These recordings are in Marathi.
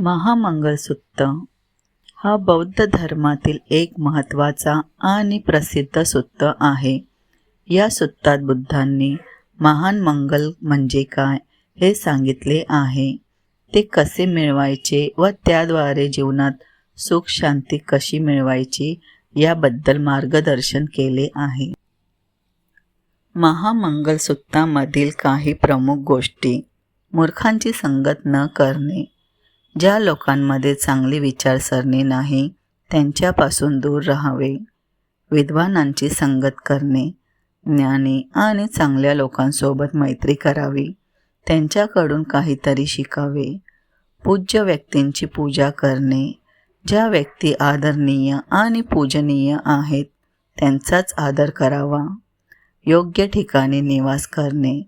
महामंगलसूत्र हा बौद्ध धर्मातील एक महत्त्वाचा आणि प्रसिद्ध सूत्र आहे. या सूत्रात बुद्धांनी महान मंगल म्हणजे काय हे सांगितले आहे. ते कसे मिळवायचे व त्याद्वारे जीवनात सुख शांती कशी मिळवायची याबद्दल मार्गदर्शन केले आहे. महामंगलसूत्रामधील काही प्रमुख गोष्टी मूर्खांची संगत न करणे ज्या लोकांमध्ये चांगली विचारसरणी नाही त्यांच्यापासून दूर राहावे. विद्वानांची संगत करणे ज्ञानी आणि चांगल्या लोकांसोबत मैत्री करावी. त्यांच्याकडून काहीतरी शिकावे. पूज्य व्यक्तींची पूजा करणे. ज्या व्यक्ती आदरणीय आणि पूजनीय आहेत त्यांचाच आदर करावा. योग्य ठिकाणी निवास करणे.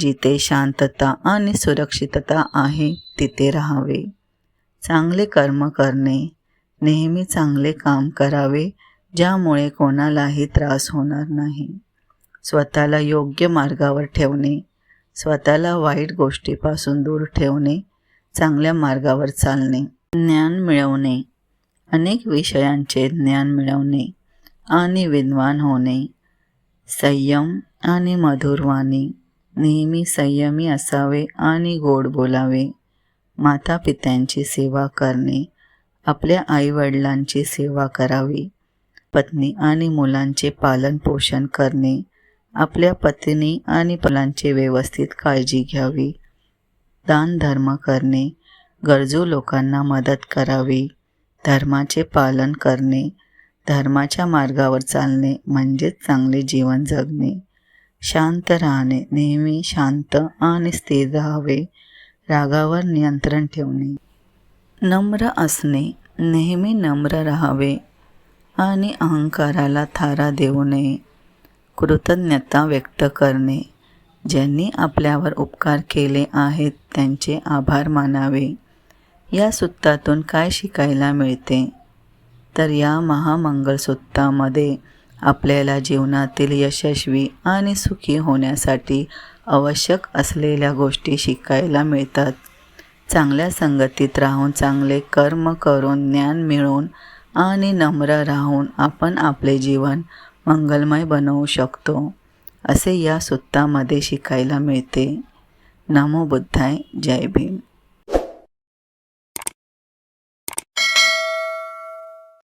जिथे शांतता आणि सुरक्षितता आहे तिथे राहावे. चांगले कर्म करणे नेहमी चांगले काम करावे ज्यामुळे कोणालाही त्रास होणार नाही. स्वतःला योग्य मार्गावर ठेवणे स्वतःला वाईट गोष्टीपासून दूर ठेवणे चांगल्या मार्गावर चालणे ज्ञान मिळवणे अनेक विषयांचे ज्ञान मिळवणे आणि विद्वान होणे. संयम आणि मधुरवाणी नेहमी संयमी असावे आणि गोड बोलावे. मातापित्यांची सेवा करणे आपल्या आईवडिलांची सेवा करावी पत्नी आणि मुलांचे पालनपोषण करणे आपल्या पत्नी आणि मुलांची व्यवस्थित काळजी घ्यावी दान धर्म करणे गरजू लोकांना मदत करावी धर्माचे पालन करणे धर्माच्या मार्गावर चालणे म्हणजेच चांगले जीवन जगणे शांत राहणे नेहमी शांत आणि स्थिर राहावे रागावर नियंत्रण ठेवणे. नम्र असणे नेहमी नम्र राहावे आणि अहंकाराला थारा देऊ नये. कृतज्ञता व्यक्त करणे. ज्यांनी आपल्यावर उपकार केले आहेत त्यांचे आभार मानावे. या सूत्रातून काय शिकायला मिळते? तर या महामंगलसूत्रामध्ये आपल्याला जीवनातील यशस्वी आणि सुखी होण्यासाठी आवश्यक असलेल्या गोष्टी शिकायला मिळतात. चांगल्या संगतीत राहून चांगले कर्म करून ज्ञान मिळवून आणि नम्र राहून आपण आपले जीवन मंगलमय बनवू शकतो असे या सुत्तामध्ये शिकायला मिळते. नमो बुद्धाय. जय भीम.